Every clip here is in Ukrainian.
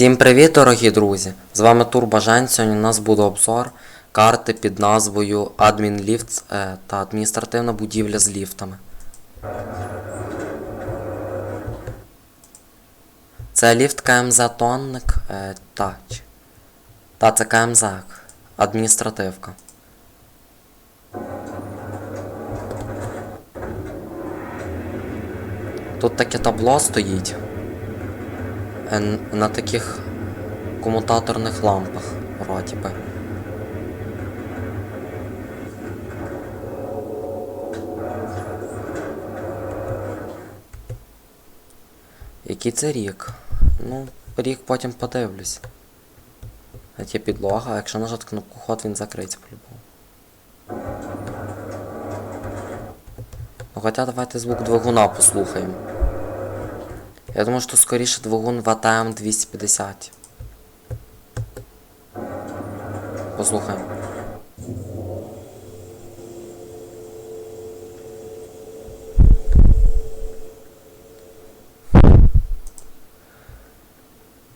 Всім привіт, дорогі друзі! З вами Турбажен. Сьогодні у нас буде обзор карти під назвою Admin Lifts е, та адміністративна будівля з ліфтами. Це ліфт КМЗ Тонник. Е, та, та, це КМЗ. Адміністративка. Тут таке табло стоїть. На таких комутаторних лампах, вроді би. Який це рік? Ну, рік потім подивлюсь. От є підлога, а якщо нажати кнопку ход, він закриється по-любому. Ну хоча давайте звук двигуна послухаємо. Я думаю, що скоріше двигун ВТМ 250. Послухаємо.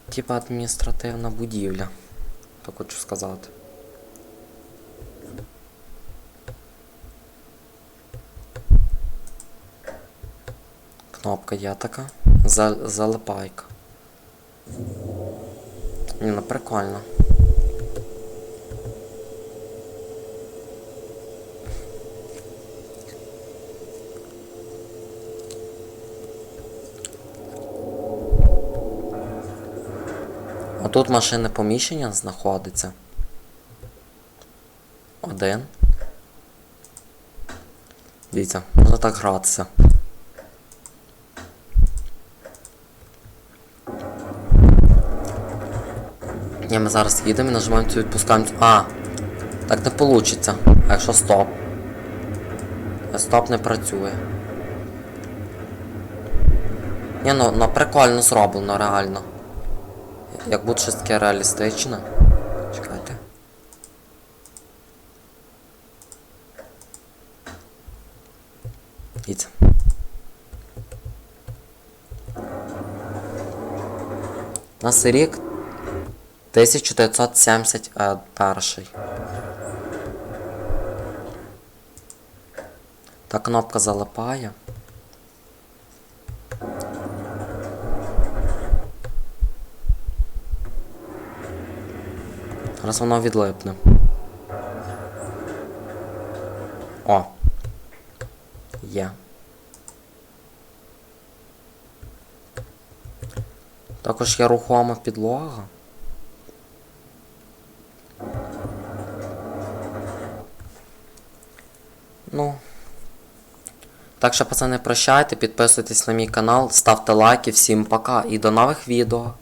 Типа адміністративна будівля. Так хочу сказати. Кнопка є така. За, залипайка. Ні, ну прикольно. А тут машинне поміщення знаходиться. Один. Дивіться, можна так гратися. Ні, ми зараз їдемо і нажимаємо цю відпускаємо. А! Так не вийде. А якщо стоп? Стоп не працює. Ні, ну, ну прикольно зроблено, реально. Як буде щось таке реалістичне. Чекайте. Дивіться. У нас рік 1971. Та кнопка залипає. Зараз воно відлипне. О. Є. Також є рухома підлога. Ну. Так що, пацани, прощайте, підписуйтесь на мій канал, ставте лайки, всім пока і до нових відео.